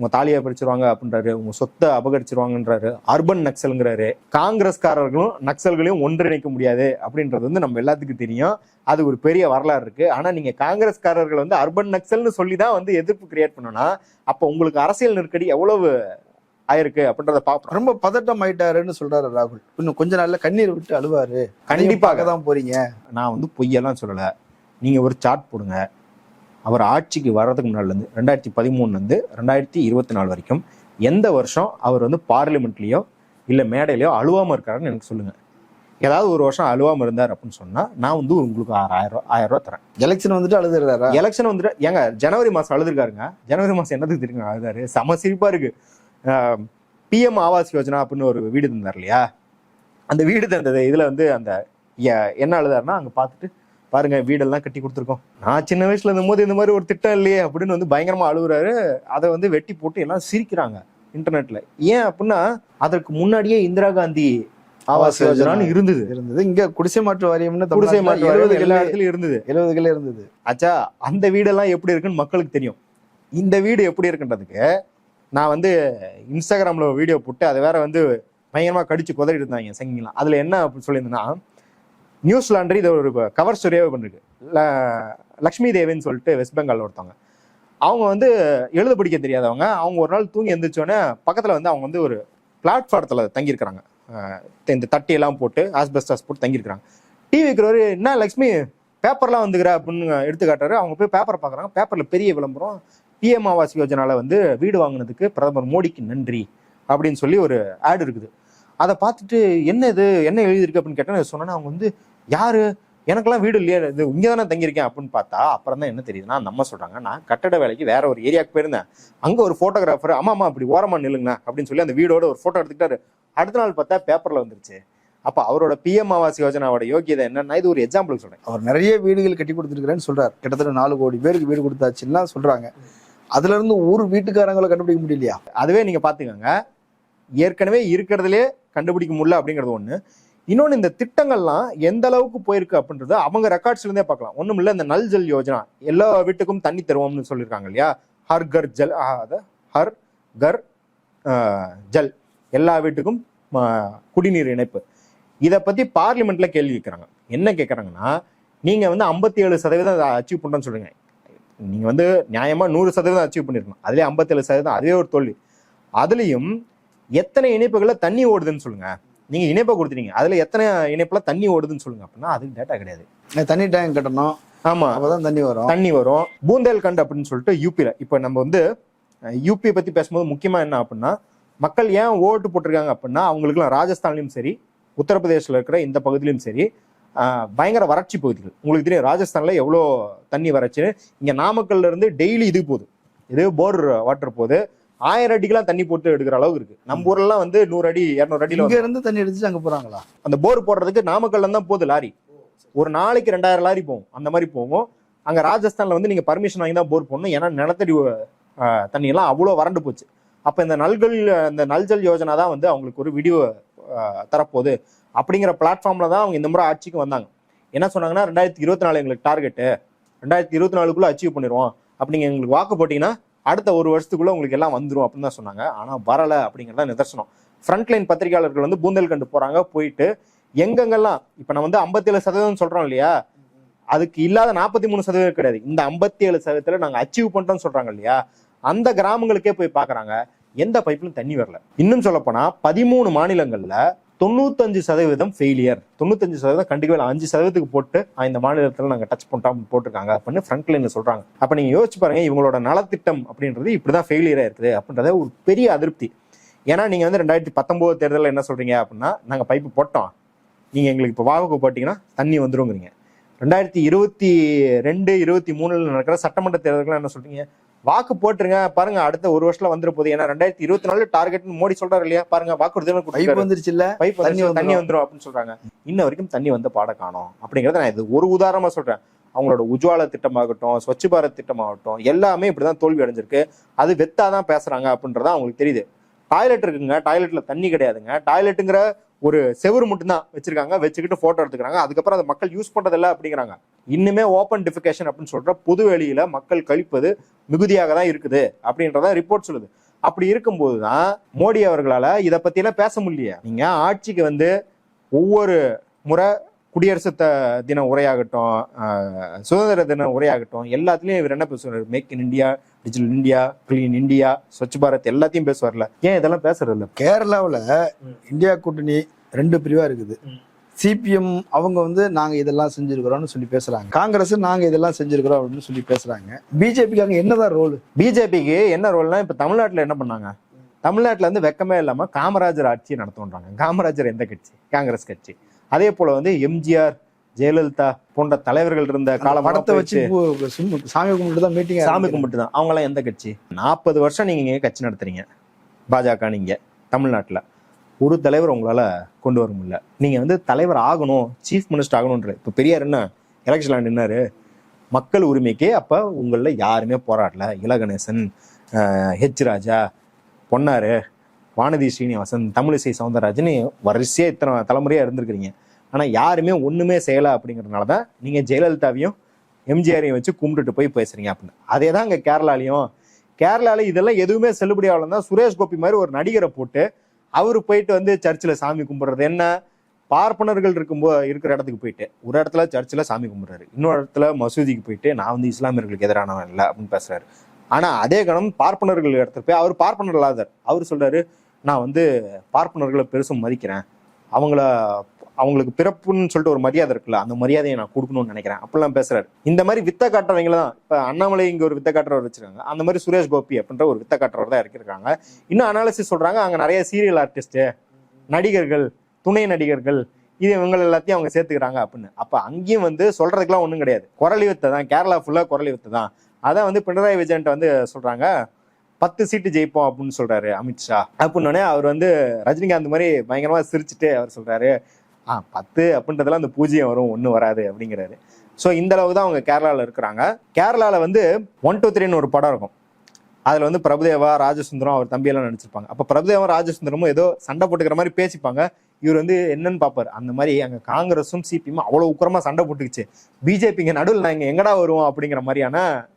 உங்க தாலியை பிரிச்சிருவாங்க அப்படின்றாரு உங்க சொத்தை அபகரிச்சிருவாங்கன்றாரு அர்பன் நக்சல்ங்கிறாரு. காங்கிரஸ்காரர்களும் நக்சல்களையும் ஒன்றிணைக்க முடியாது அப்படின்றது வந்து நம்ம எல்லாத்துக்கும் தெரியும். அது ஒரு பெரிய வரலாறு இருக்கு. ஆனா நீங்க காங்கிரஸ்காரர்கள் வந்து அர்பன் நக்சல்னு சொல்லி தான் வந்து எதிர்ப்பு கிரியேட் பண்ணனா அப்ப உங்களுக்கு அரசியல் நெருக்கடி எவ்வளவு ஆயிருக்கு அப்படின்றத பாப்போம் ரொம்ப பதட்டம் ஆயிட்டாருன்னு சொல்றாரு ராகுல். இன்னும் கொஞ்ச நாள்ல கண்ணீர் விட்டு அழுவாரு. கண்டிப்பாக. தான் போறீங்க. நான் வந்து பொய்யெல்லாம் சொல்லலை. நீங்கள் ஒரு சார்ட் போடுங்க. அவர் ஆட்சிக்கு வர்றதுக்கு முன்னாடிலேருந்து ரெண்டாயிரத்தி பதிமூணுலேருந்து ரெண்டாயிரத்தி இருபத்தி நாலு வரைக்கும் எந்த வருஷம் அவர் வந்து பார்லிமெண்ட்லேயோ இல்லை மேடையிலையோ அழுவாமல் இருக்காருன்னு எனக்கு சொல்லுங்கள் ஏதாவது ஒரு வருஷம் அழுவாமல் இருந்தார் அப்படின்னு சொன்னால் நான் வந்து உங்களுக்கு ஆறாயிரம் ரூபா ஆயிரம் ரூபா தரேன். எலெக்ஷன் வந்துட்டு அழுதுறாரா? எலெக்ஷன் வந்துட்டு ஏங்க ஜனவரி மாதம் அழுதுருக்காருங்க. ஜனவரி மாதம் என்னதுக்கு தெரியுங்க அழுதாரு? செம சிரிப்பாக இருக்கு. பிஎம் ஆவாஸ் யோஜனா அப்படின்னு ஒரு வீடு தந்தார் இல்லையா? அந்த வீடு தந்தது இதில் வந்து அந்த என்ன அழுதாருன்னா அங்கே பார்த்துட்டு பாருங்க வீடெல்லாம் கட்டி கொடுத்துருக்கோம். நான் சின்ன வயசுல இருந்தபோது இந்த மாதிரி ஒரு திட்டம் இல்லையே அப்படின்னு வந்து பயங்கரமா அழுகுறாரு. அதை வந்து வெட்டி போட்டு எல்லாம் சிரிக்கிறாங்க இன்டர்நெட்ல ஏன் அப்படின்னா அதற்கு முன்னாடியே இந்திரா காந்தி ஆவாஸ் யோஜனான்னு இருந்தது. இருந்தது. இங்க குடிசை மாற்று வாரியம்னு குடிசை மாற்று வாரியம் எல்லா இடத்துலயும் இருந்தது. எழுபதுகளே இருந்தது. ஆச்சா அந்த வீடெல்லாம் எப்படி இருக்குன்னு மக்களுக்கு தெரியும். இந்த வீடு எப்படி இருக்குன்றதுக்கு நான் வந்து இன்ஸ்டாகிராம்ல வீடியோ போட்டு அதை வேற வந்து பயங்கரமா கடிச்சு குதறிட்டு இருந்தாங்க சங்கிலாம் அதுல என்ன அப்படி சொல்லியிருந்தேன்னா நியூஸ் லாண்டரி இதை ஒரு கவர் ஸ்டோரியாகவே பண்ணிருக்கு லக்ஷ்மி தேவின்னு சொல்லிட்டு வெஸ்ட் பெங்காலில் ஒருத்தவங்க. அவங்க வந்து எழுத பிடிக்க தெரியாதவங்க. அவங்க ஒரு நாள் தூங்கி எந்திரிச்சோடனே பக்கத்தில் வந்து அவங்க வந்து ஒரு பிளாட்ஃபாரத்துல தங்கியிருக்கிறாங்க. இந்த தட்டியெல்லாம் போட்டு ஆஸ்பெஸ்டாஸ் போட்டு தங்கியிருக்கிறாங்க. டிவி இருக்கிறவர் என்ன லக்ஷ்மி பேப்பர்லாம் வந்துக்கிற? அப்படின்னு எடுத்து காட்டுறாரு அவங்க போய் பேப்பரை பார்க்குறாங்க. பேப்பரில் பெரிய விளம்பரம். பிஎம் ஆவாஸ் யோஜனாவில் வந்து வீடு வாங்கினதுக்கு பிரதமர் மோடிக்கு நன்றி அப்படின்னு சொல்லி ஒரு ஆட் இருக்குது. அதை பார்த்துட்டு என்ன இது? என்ன எழுதியிருக்கு? அப்படின்னு கேட்டால் சொன்னேன்னா அவங்க வந்து யாரு? எனக்கெல்லாம் வீடு இல்லையா. இது இங்கே தானே தங்கியிருக்கேன் அப்படின்னு பார்த்தா அப்புறம் தான் என்ன தெரியுதுன்னா அந்த அம்மா சொல்றாங்க நான் கட்டட வேலைக்கு வேற ஒரு ஏரியாவுக்கு போயிருந்தேன். அங்க ஒரு போட்டோகிராஃபர் அம்மா அம்மா அப்படி ஓரமா நில்லுங்கண்ணா அப்படின்னு சொல்லி அந்த வீடோட ஒரு போட்டோ எடுத்துக்கிட்டாரு. அடுத்த நாள் பார்த்தா பேப்பர்ல வந்துருச்சு. அப்ப அவரோட பிஎம் ஆவாஸ் யோஜனாவோட யோகியதை என்னன்னா இது ஒரு எக்ஸாம்பிளுக்கு சொல்றேன். அவர் நிறைய வீடுகள் கட்டி கொடுத்துருக்கிறேன்னு சொல்றாரு. கிட்டத்தட்ட நாலு கோடி பேருக்கு வீடு கொடுத்தாச்சுன்னா சொல்றாங்க. அதுல இருந்து ஒரு வீட்டுக்காரங்களை கண்டுபிடிக்க முடியலையா? அதுவே நீங்க பாத்துக்கோங்க. ஏற்கனவே இருக்கிறதுலே கண்டுபிடிக்க முடியல அப்படிங்கிறது ஒண்ணு. இன்னொன்று இந்த திட்டங்கள்லாம் எந்த அளவுக்கு போயிருக்கு அப்படின்றத அவங்க ரெக்கார்ட்ஸ்லேருந்தே பார்க்கலாம். ஒன்றும் இல்லை இந்த நல் ஜல் யோஜனா எல்லா வீட்டுக்கும் தண்ணி தருவோம்னு சொல்லியிருக்காங்க இல்லையா? ஹர் கர் ஜல் ஆ, ஹர் கர் ஜல் எல்லா வீட்டுக்கும் குடிநீர் இணைப்பு. இதை பற்றி பார்லிமெண்ட்ல கேள்வி கேட்குறாங்க என்ன கேட்குறாங்கன்னா நீங்கள் வந்து ஐம்பத்தி ஏழு சதவீதம் அச்சீவ் பண்ணுறேன்னு சொல்லுங்க. நீங்கள் வந்து நியாயமாக நூறு சதவீதம் அச்சீவ் பண்ணியிருக்கணும் அதுலேயே ஐம்பத்தேழு சதவீதம் அதே ஒரு தோல்வி. அதுலேயும் எத்தனை இணைப்புகளில் தண்ணி ஓடுதுன்னு சொல்லுங்கள் நீங்க இணைப்பை கொடுத்துட்டீங்க. அதுல எத்தனை இணைப்புல தண்ணி ஓடுதுன்னு சொல்லுங்க அப்படின்னா அதுக்கு டேட்டா கிடையாது. தண்ணி டேங்க் கட்டணும். ஆமா. அப்பதான் தண்ணி வரும். தண்ணி வரும். பூந்தேல்கண்ட் அப்படின்னு சொல்லிட்டு யூபியில் இப்போ நம்ம வந்து யூபி பத்தி பேசும்போது முக்கியமா என்ன அப்படின்னா மக்கள் ஏன் ஓட்டு போட்டிருக்காங்க அப்படின்னா அவங்களுக்குலாம் ராஜஸ்தான்லயும் சரி உத்தரப்பிரதேசில் இருக்கிற இந்த பகுதியிலும் சரி பயங்கர வறட்சி பகுதிகள். உங்களுக்கு தெரியும் ராஜஸ்தான்ல எவ்வளோ தண்ணி வறட்சின்னு இங்க நாமக்கல்ல இருந்து டெய்லி இது போகுது. இது போர் வாட்டர் போகுது. ஆயிரம் அடிக்கெல்லாம் தண்ணி போட்டு எடுக்கிற அளவுக்கு இருக்கு. நம்ம ஊர்லாம் வந்து நூறு அடி இரநூறு அடியில இங்க இருந்து தண்ணி எடுத்துட்டு அங்க போறாங்களா? அந்த போர் போடுறதுக்கு நாமக்கல்ல தான் போகுது லாரி. ஒரு நாளைக்கு ரெண்டாயிரம் லாரி போகும். அந்த மாதிரி போகும். அங்க ராஜஸ்தான்ல வந்து நீங்க பர்மிஷன் வாங்கி தான் போர் போடணும். ஏன்னா நிலத்தடி தண்ணி எல்லாம் அவ்வளோ வறண்டு போச்சு. அப்ப இந்த நல்கள் இந்த நல்ஜல் யோஜனா தான் வந்து அவங்களுக்கு ஒரு வீடியோ தரப்போகுது. அப்படிங்கிற பிளாட்ஃபார்ம்ல தான் அவங்க இந்த முறை ஆட்சிக்கு வந்தாங்க. என்ன சொன்னாங்கன்னா ரெண்டாயிரத்தி இருபத்தி நாலு எங்களுக்கு டார்கெட்டு ரெண்டாயிரத்தி இருபத்தி நாலுக்குள்ள அச்சீவ் பண்ணிடுவோம். அப்படிங்க எங்களுக்கு வாக்கு போட்டீங்கன்னா அடுத்த ஒரு வருஷத்துக்குள்ள உங்களுக்கு எல்லாம் வந்துரும் அப்படின்னு தான் சொன்னாங்க. ஆனால் வரலை அப்படிங்கிறத நிதர்சனம். ஃப்ரண்ட்லைன் பத்திரிகையாளர்கள் வந்து பூந்தல்கண்டு போறாங்க போயிட்டு எங்கெங்கெல்லாம் இப்போ நம்ம வந்து 57% சதவீதம் சொல்றோம் இல்லையா? அதுக்கு இல்லாத நாற்பத்தி மூணு சதவீதம் கிடையாது. இந்த 57% ஏழு சதவீதத்தில் நாங்கள் அச்சீவ் பண்ணிட்டோம்னு சொல்றாங்க இல்லையா? அந்த கிராமங்களுக்கே போய் பார்க்குறாங்க எந்த பைப்லும் தண்ணி வரல. இன்னும் சொல்லப்போனால் பதிமூணு மாநிலங்களில் தொண்ணூத்தஞ்சு சதவீதம் ஃபெயிலியர் தொண்ணூத்தஞ்சு சதவீதம் கண்டிப்பாக அஞ்சு சதவீதத்துக்கு போட்டு இந்த மாநிலத்தில் நாங்கள் டச் பண்ணிட்டோம் போட்டிருக்காங்க. அப்படின்னு ஃப்ரண்ட் லைனில் சொல்கிறாங்க அப்போ நீங்கள் யோசிச்சு பாருங்க இவங்களோட நலத்திட்டம் அப்படின்றது இப்படி தான் ஃபெயிலியராக இருக்குது அப்படின்றத ஒரு பெரிய அதிருப்தி. ஏன்னா நீங்கள் வந்து ரெண்டாயிரத்தி பத்தொம்போது தேர்தலில் என்ன சொல்கிறீங்க அப்படின்னா நாங்கள் பைப்பு போட்டோம். நீங்கள் எங்களுக்கு இப்போ வாக்கு போட்டிங்கன்னா தண்ணி வந்துருங்கிறீங்க. ரெண்டாயிரத்தி இருபத்தி ரெண்டு இருபத்தி மூணில் நடக்கிற சட்டமன்ற தேர்தலுக்குலாம் என்ன சொல்கிறீங்க வாக்கு போட்டுருங்க. பாருங்க அடுத்த ஒரு வருஷத்துல வந்துரு போகுது. ஏன்னா ரெண்டாயிரத்தி இருபத்தி நாலு டார்கெட் மோடி சொல்றாரு இல்லையா? பாருங்க வாக்குறுதி பைப் வந்துருச்சு இல்ல பைப் தண்ணி தண்ணி வந்துரும் அப்படின்னு சொல்றாங்க. இன்ன வரைக்கும் தண்ணி வந்து பாட காணோம். அப்படிங்கறத நான் இது ஒரு உதாரணமா சொல்றேன். அவங்களோட உஜ்வால திட்டமாகட்டும் ஸ்வச் பாரத் திட்டமாகட்டும் எல்லாமே இப்படிதான் தோல்வி அடைஞ்சிருக்கு. அது வெத்தாதான் பேசுறாங்க அப்படின்றத அவங்களுக்கு தெரியுது. டாய்லெட் இருக்குங்க. டாய்லெட்ல தண்ணி கிடையாதுங்க. டாய்லெட்டுங்கிற ஒரு செவுரு மட்டும்தான் வச்சிருக்காங்க வச்சுக்கிட்டு போட்டோ எடுத்துக்கிறாங்க. அதுக்கப்புறம் அதை மக்கள் யூஸ் பண்றதில்ல அப்படிங்கிறாங்க. இன்னுமே ஓப்பன் டிஃபிகேஷன் அப்படின்னு சொல்ற பொது வெளியில மக்கள் கழிப்பது மிகுதியாக தான் இருக்குது அப்படின்றத ரிப்போர்ட் சொல்லுது. அப்படி இருக்கும்போது தான் மோடி அவர்களால இதை பத்தியெல்லாம் பேச முடியல நீங்க ஆட்சிக்கு வந்து ஒவ்வொரு முறை குடியரசு த தின உரையாகட்டும் சுதந்திர தின உரையாகட்டும் எல்லாத்துலயும் இவர் என்ன பேசுவார்? Make in India digital India clean India Swachh Bharat எல்லாத்தையும் பேசுவார்ல ஏன் இதெல்லாம் பேசுறது இல்ல? கேரளாவுல இந்தியா கூட்டணி ரெண்டு பிரிவா இருக்குது. சிபிஎம் அவங்க வந்து நாங்க இதெல்லாம் செஞ்சிருக்கிறோம்னு சொல்லி பேசுறாங்க. காங்கிரஸ் நாங்க இதெல்லாம் செஞ்சிருக்கிறோம் அப்படின்னு சொல்லி பேசுறாங்க. பிஜேபிக்கு அங்க என்னதான் ரோல்? பிஜேபிக்கு என்ன ரோல்னா இப்ப தமிழ்நாட்டுல என்ன பண்ணாங்க? தமிழ்நாட்டுல வந்து வெக்கமே இல்லாம காமராஜர் ஆட்சியை நடத்துன்றாங்க காமராஜர் எந்த கட்சி? காங்கிரஸ் கட்சி. அதே போல வந்து எம்ஜிஆர் ஜெயலலிதா போன்ற தலைவர்கள் இருந்த காலம் படத்தை வச்சு சாமி கும்பிட்டு தான் மீட்டிங் சாமி கும்பிட்டு தான் அவங்களாம் எந்த கட்சி? நாற்பது வருஷம் நீங்க இங்க கட்சி நடத்துறீங்க. பாஜக நீங்க தமிழ்நாட்டுல. ஒரு தலைவர் உங்களால கொண்டு வர முடியல. நீங்க வந்து தலைவர் ஆகணும் சீஃப் மினிஸ்டர் ஆகணும்ன்ற இப்ப பெரியார் என்ன? எலெக்ஷன்ல நின்னாரு. மக்கள் உரிமைக்கு அப்ப உங்கள யாருமே போராடல. இலகணேசன் ஹெச் ராஜா பொன்னாரு வானதி ஸ்ரீனிவாசன் தமிழிசை சவுந்தரராஜன் வரிசையா இத்தனை தலைமுறையா இருந்திருக்கிறீங்க. ஆனால் யாருமே ஒன்றுமே செய்யலை அப்படிங்கிறதுனால தான் நீங்கள் ஜெயலலிதாவையும் எம்ஜிஆரையும் வச்சு கும்பிட்டுட்டு போய் பேசுறீங்க அப்படின்னு. அதே தான் இங்கே கேரளாலையும். கேரளாவில் இதெல்லாம் எதுவுமே செல்லுபடி ஆகலன்னா சுரேஷ் கோபி மாதிரி ஒரு நடிகரை போட்டு அவர் போயிட்டு வந்து சர்ச்சில் சாமி கும்பிட்றது என்ன? பார்ப்பனர்கள் இருக்கும்போ இருக்கிற இடத்துக்கு போயிட்டு ஒரு இடத்துல சர்ச்சில் சாமி கும்பிட்றாரு. இன்னொரு இடத்துல மசூதிக்கு போயிட்டு நான் வந்து இஸ்லாமியர்களுக்கு எதிரானவன் இல்லை அப்படின்னு பேசுறாரு. ஆனால் அதே கணம் பார்ப்பனர்கள் இடத்துல போய் அவர் பார்ப்பனர் இல்லாதார் அவர் சொல்றாரு நான் வந்து பார்ப்பனர்களை பெருசும் மதிக்கிறேன். அவங்கள அவங்களுக்கு பிறப்புன்னு சொல்லிட்டு ஒரு மரியாதை இருக்குல்ல அந்த மரியாதையை நான் கொடுக்கணும்னு நினைக்கிறேன். அப்படிலாம் பேசுறாரு. இந்த மாதிரி வித்த காட்டுறவங்கள தான் இப்ப அண்ணாமலை இங்க ஒரு வித்த காட்டுறவர் வச்சிருக்காங்க. அந்த மாதிரி சுரேஷ் கோபி அப்படின்ற ஒரு வித்த காட்டுறவர் தான் இறக்கிருக்காங்க இன்னும் அனாலிசிஸ் சொல்றாங்க அங்க நிறைய சீரியல் ஆர்டிஸ்ட் நடிகர்கள் துணை நடிகர்கள் இது இவங்க எல்லாத்தையும் அவங்க சேர்த்துக்கிறாங்க அப்படின்னு. அப்ப அங்கேயும் வந்து சொல்றதுக்குலாம் ஒண்ணும் கிடையாது. குரலி வித்தை தான் கேரளா ஃபுல்லா குரலி வித்தை தான். அதான் வந்து பினராயி விஜயன்ட்ட வந்து சொல்றாங்க பத்து சீட்டு ஜெயிப்போம் அப்படின்னு சொல்றாரு அமித்ஷா. அப்படின்னோடனே அவர் வந்து ரஜினிகாந்த் மாதிரி பயங்கரமா சிரிச்சுட்டு அவர் சொல்றாரு ஆ பத்து அப்படின்றதெல்லாம் அந்த பூஜ்ஜியம் வரும் ஒன்றும் வராது அப்படிங்கிறாரு. ஸோ இந்த அளவு தான் அவங்க கேரளாவில் இருக்கிறாங்க. கேரளாவில் வந்து ஒன் டூ த்ரீன்னு ஒரு படம் இருக்கும். அதில் வந்து பிரபுதேவா ராஜசுந்தரம் அவர் தம்பியெல்லாம் நடிச்சிருப்பாங்க. அப்போ பிரபுதேவா ராஜசுந்தரமும் ஏதோ சண்டை போட்டுக்கிற மாதிரி பேசிப்பாங்க. இவர் வந்து என்னன்னு பார்ப்பாரு அந்த மாதிரி அங்க காங்கிரஸும் சிபிஎம் அவ்வளவு உக்கிரமா சண்டை போட்டுக்குச்சு. பிஜேபிங்க நடுவில் நான் இங்க எங்கடா வருவோம் அப்படிங்கிற மாதிரியான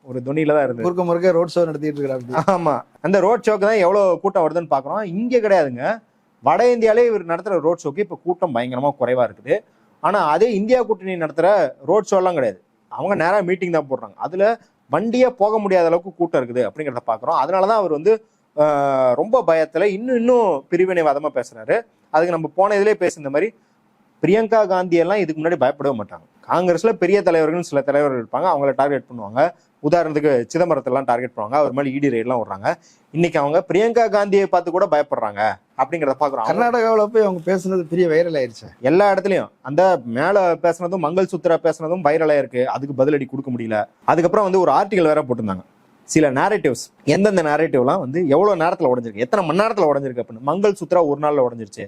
ஒரு துணியில தான் இருந்தது. முறுக்க முறுக்க ரோட் ஷோ நடத்திட்டு இருக்கிறாங்க ஆமா. அந்த ரோட் ஷோக்கு தான் எவ்வளவு கூட்டம் வருதுன்னு பாக்குறோம். இங்க கிடையாதுங்க. வட இந்தியாவிலே இவர் நடத்துகிற ரோட் ஷோக்கு இப்போ கூட்டம் பயங்கரமாக குறைவாக இருக்குது. ஆனால் அதே இந்தியா கூட்டணி நடத்துகிற ரோட் ஷோலாம் கிடையாது. அவங்க நேராக மீட்டிங் தான் போடுறாங்க. அதில் வண்டியே போக முடியாத அளவுக்கு கூட்டம் இருக்குது அப்படிங்கிறத பார்க்குறோம் அதனால தான் அவர் வந்து ரொம்ப பயத்தில் இன்னும் இன்னும் பிரிவினைவாதமாக பேசுகிறாரு அதுக்கு நம்ம போன இதிலே பேசுன மாதிரி பிரியங்கா காந்தியெல்லாம் இதுக்கு முன்னாடி பயப்படவே மாட்டாங்க. காங்கிரஸில் பெரிய தலைவர்கள் சில தலைவர்கள் இருப்பாங்க. அவங்கள டார்கெட் பண்ணுவாங்க. உதாரணத்துக்கு சிதம்பரத்தெல்லாம் டார்கெட் பண்ணுவாங்க. அவர் மேலே இடி ரைட்லாம் விடுறாங்க. இன்னைக்கு அவங்க பிரியங்கா காந்தியை பார்த்து கூட பதிலடிப்படுறாங்க அப்படிங்கிறத பாக்குறோம் கர்நாடகாவுல போய் அவங்க பேசுனது பெரிய வைரல் ஆயிருச்சு. எல்லா இடத்துலயும். அந்த மேல பேசுனதும் மங்கள் சூத்ரா பேசுனதும் வைரலா இருக்கு அதுக்கு பதிலடி கொடுக்க முடியல. அதுக்கப்புறம் வந்து ஒரு ஆர்டிகல் வேற போட்டிருந்தாங்க. சில நேரேட்டிவ்ஸ் எந்தெந்த நேரேட்டிவ்லாம் வந்து எவ்வளவு நேரத்துல உடஞ்சிருக்கு? எத்தனை மணி நேரத்துல உடஞ்சிருக்கு அப்படின்னு. மங்கள் சூத்ரா ஒரு நாள்ல உடஞ்சிருச்சு.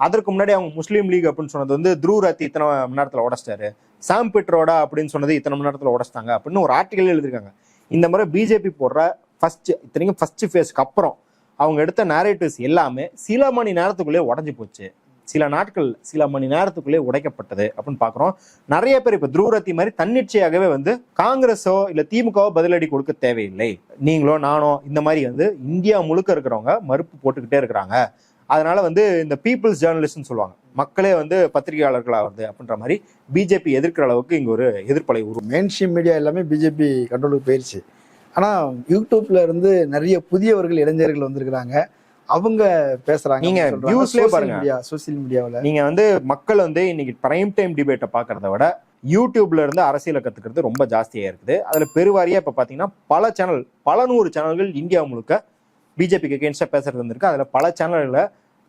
அதற்கு முன்னாடி அவங்க முஸ்லீம் லீக் அப்படின்னு சொன்னது வந்து த்ரூ ரத்தி இத்தனை மணி நேரத்துல உடச்சிட்டாரு. சாம் பெட்ரோடா அப்படின்னு சொன்னது இத்தனை மணி நேரத்துல உடச்சிட்டாங்க அப்படின்னு ஒரு ஆர்டிகல் எழுதிருக்காங்க இந்த முறை பிஜேபி போடுற ஃபர்ஸ்ட் இத்தனைக்கும் ஃபர்ஸ்ட் ஃபேஸ்க்கு அப்புறம் அவங்க எடுத்த நேரேட்டிவ்ஸ் எல்லாமே சில மணி நேரத்துக்குள்ளே உடஞ்சி போச்சு. சில நாட்கள் சில மணி நேரத்துக்குள்ளே உடைக்கப்பட்டது அப்படின்னு பார்க்குறோம். நிறைய பேர் இப்போ துருவரத்தி மாதிரி தன்னிச்சையாகவே வந்து காங்கிரஸோ இல்லை திமுகவோ பதிலடி கொடுக்க தேவையில்லை. நீங்களோ நானோ இந்த மாதிரி வந்து இந்தியா முழுக்க இருக்கிறவங்க மறுப்பு போட்டுக்கிட்டே இருக்கிறாங்க. அதனால வந்து இந்த பீப்புள்ஸ் ஜேர்னலிஸ்ட்னு சொல்லுவாங்க. மக்களே வந்து பத்திரிகையாளர்களா வருது அப்படின்ற மாதிரி பிஜேபி எதிர்க்கிற அளவுக்கு இங்க ஒரு எதிர்ப்பலை உருவம் மெயின் ஸ்ட்ரீம் மீடியா எல்லாமே பிஜேபி கண்ட்ரோலுக்கு போயிருச்சு. ஆனா யூடியூப்ல இருந்து நிறைய புதியவர்கள் இளைஞர்கள் வந்திருக்கிறாங்க. அவங்க பேசுறாங்க நீங்க viewsலயே பாருங்க. சோசியல் மீடியாவில் நீங்க வந்து மக்கள் வந்து இன்னைக்கு பிரைம் டைம் டிபேட்டை பாக்குறத விட யூடியூப்ல இருந்து அரசியலை கத்துக்கிறது ரொம்ப ஜாஸ்தியா இருக்குது. அதுல பெருவாரியா இப்ப பாத்தீங்கன்னா பல சேனல் பல நூறு சேனல்கள் இந்தியா முழுக்க பிஜேபிக்கு அகேன்ஸ்டா பேசுறது வந்திருக்கு. அதில் பல சேனல்களில்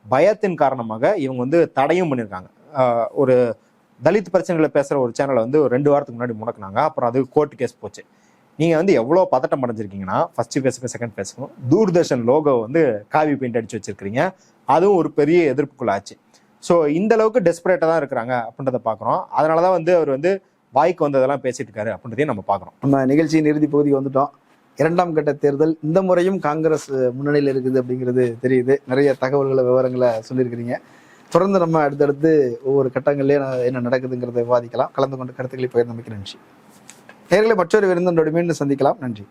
பயத்தின் காரணமாக இவங்க வந்து தடையும் பண்ணியிருக்காங்க ஒரு தலித் பிரச்சனைகளை பேசுகிற ஒரு சேனலை வந்து ஒரு ரெண்டு வாரத்துக்கு முன்னாடி முடக்குனாங்க. அப்புறம் அது கோர்ட் கேஸ் போச்சு. நீங்கள் வந்து எவ்வளோ பதட்டம் அடைஞ்சிருக்கீங்கன்னா ஃபஸ்ட்டு பேசுங்க செகண்ட் பேசணும் தூர்தர்ஷன் லோகோ வந்து காவி பெயிண்ட் அடிச்சு வச்சிருக்கீங்க அதுவும் ஒரு பெரிய எதிர்ப்புக்குள்ளாச்சு ஸோ இந்த அளவுக்கு டெஸ்பரேட்டாக தான் இருக்கிறாங்க அப்படின்றத பார்க்குறோம் அதனால தான் வந்து அவர் வந்து வாய்க்கு வந்ததெல்லாம் பேசிட்டு இருக்காரு அப்படின்றதையும் நம்ம பார்க்குறோம் நம்ம நிகழ்ச்சியின் இறுதி பகுதிக்கு வந்துட்டோம். இரண்டாம் கட்ட தேர்தல் இந்த முறையும் காங்கிரஸ் முன்னணியில் இருக்குது அப்படிங்கிறது தெரியுது. நிறைய தகவல்களை விவரங்களை சொல்லியிருக்கிறீங்க. தொடர்ந்து நம்ம அடுத்தடுத்து ஒவ்வொரு கட்டங்கள்லயே என்ன நடக்குதுங்கிறத விவாதிக்கலாம். கலந்து கொண்டு கருத்துக்களை பகிர்ந்தமைக்கு நன்றி. நேர்களை மற்றொரு விருந்தோடு மீண்டும் சந்திக்கலாம். நன்றி.